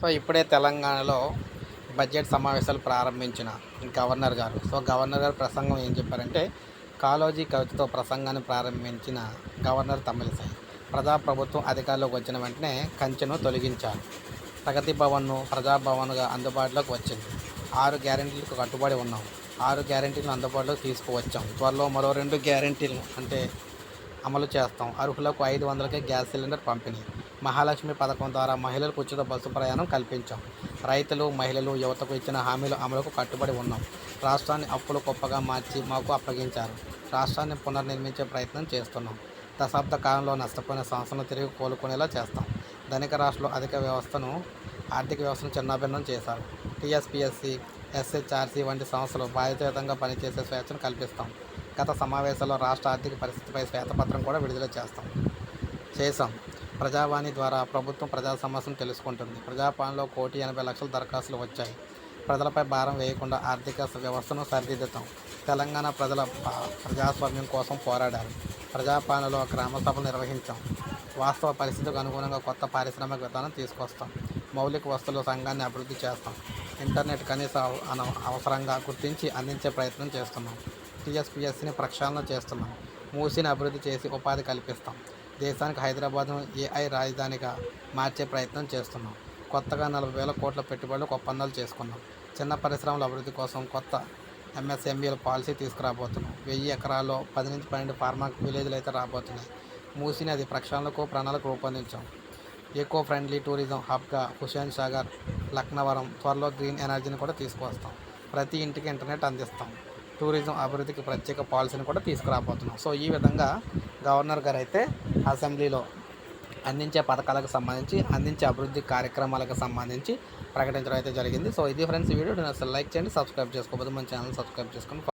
So ఇప్పుడే తెలంగాణలో budget సమావేశాలు ప్రారంభించిన గవర్నర్ గారు. సో గవర్నర్ గారు ప్రసంగం ఏం చెప్పారంటే కాలోజీ కవితతో ప్రసంగాన్ని ప్రారంభించిన గవర్నర్ తమిళసై ప్రజాప్రభుత్వం అధికారంలోకి వచ్చిన వెంటనే కంచెను తొలగించారు. ప్రగతి భవన్ను ప్రజాభవన్గా అందుబాటులోకి వచ్చింది. ఆరు గ్యారెంటీలకు కట్టుబడి ఉన్నాం. ఆరు గ్యారంటీలను అందుబాటులోకి తీసుకువచ్చాం. త్వరలో మరో రెండు గ్యారెంటీలు అంటే అమలు చేస్తాం. అర్హులకు ఐదు వందలకే గ్యాస్ సిలిండర్ పంపిణీ. మహాలక్ష్మి పథకం ద్వారా మహిళలకు ఉచిత బస్సు ప్రయాణం కల్పించాం. రైతులు మహిళలు యువతకు ఇచ్చిన హామీలు అమలుకు కట్టుబడి ఉన్నాం. రాష్ట్రాన్ని అప్పులు గొప్పగా మార్చి మాకు అప్పగించారు. రాష్ట్రాన్ని పునర్నిర్మించే ప్రయత్నం చేస్తున్నాం. దశాబ్ద కాలంలో నష్టపోయిన సంస్థను తిరిగి కోలుకునేలా చేస్తాం. ధనిక రాష్ట్రంలో అధిక వ్యవస్థను ఆర్థిక వ్యవస్థను చిన్నాభిన్నం చేశారు. టీఎస్పీఎస్సీ ఎస్హెచ్ఆర్సీ వంటి సంస్థలు బాధ్యతాయుతంగా పనిచేసే స్వేచ్ఛను కల్పిస్తాం. గత సమావేశంలో రాష్ట్ర ఆర్థిక పరిస్థితిపై శ్వేతపత్రం కూడా విడుదల చేస్తాం. చేశాం. ప్రజావాణి ద్వారా ప్రభుత్వం ప్రజా సమస్యను తెలుసుకుంటుంది. ప్రజాపాలనలో కోటి ఎనభై లక్షల దరఖాస్తులు వచ్చాయి. ప్రజలపై భారం వేయకుండా ఆర్థిక వ్యవస్థను సరిదిద్దుతాం. తెలంగాణ ప్రజల ప్రజాస్వామ్యం కోసం పోరాడారు ప్రజాపాలనలో గ్రామ సభలు నిర్వహించాం. వాస్తవ పరిస్థితికి అనుగుణంగా కొత్త పారిశ్రామిక విధానం తీసుకొస్తాం. మౌలిక వస్తువుల సంఘాన్ని అభివృద్ధి చేస్తాం. ఇంటర్నెట్ కనీస అన- అవసరంగా గుర్తించి అందించే ప్రయత్నం చేస్తున్నాం. టీఎస్పీఎస్సీని ప్రక్షాళన చేస్తున్నాం. మూసిని అభివృద్ధి చేసి ఉపాధి కల్పిస్తాం. దేశానికి హైదరాబాద్ను ఏఐ రాజధానిగా మార్చే ప్రయత్నం చేస్తున్నాం. కొత్తగా నలభై వేల కోట్ల పెట్టుబడులకు ఒప్పందాలు చేసుకున్నాం. చిన్న పరిశ్రమల అభివృద్ధి కోసం కొత్త ఎంఎస్ఎంఈల పాలసీ తీసుకురాబోతున్నాం. వెయ్యి ఎకరాల్లో పది నుంచి పన్నెండు ఫార్మా విలేజ్లు అయితే రాబోతున్నాయి. మూసిని అది ప్రక్షాళనకు ప్రణాళిక రూపొందించాం. ఎకో ఫ్రెండ్లీ టూరిజం హబ్గా హుషేన్ సాగర్ లక్నవరం త్వరలో గ్రీన్ ఎనర్జీని కూడా తీసుకువస్తాం. ప్రతి ఇంటికి ఇంటర్నెట్ అందిస్తాం. టూరిజం అభివృద్ధికి ప్రత్యేక పాలసీని కూడా తీసుకురాబోతున్నాం. సో ఈ విధంగా గవర్నర్ గారు అయితే అసెంబ్లీలో అందించే పథకాలకు సంబంధించి అందించే అభివృద్ధి కార్యక్రమాలకు సంబంధించి ప్రకటించడం అయితే జరిగింది. సో ఇది ఫ్రెండ్స్ వీడియో. నేను అసలు లైక్ చేయండి సబ్స్క్రైబ్ చేసుకోకపోతే మన ఛానల్ సబ్స్క్రైబ్ చేసుకొని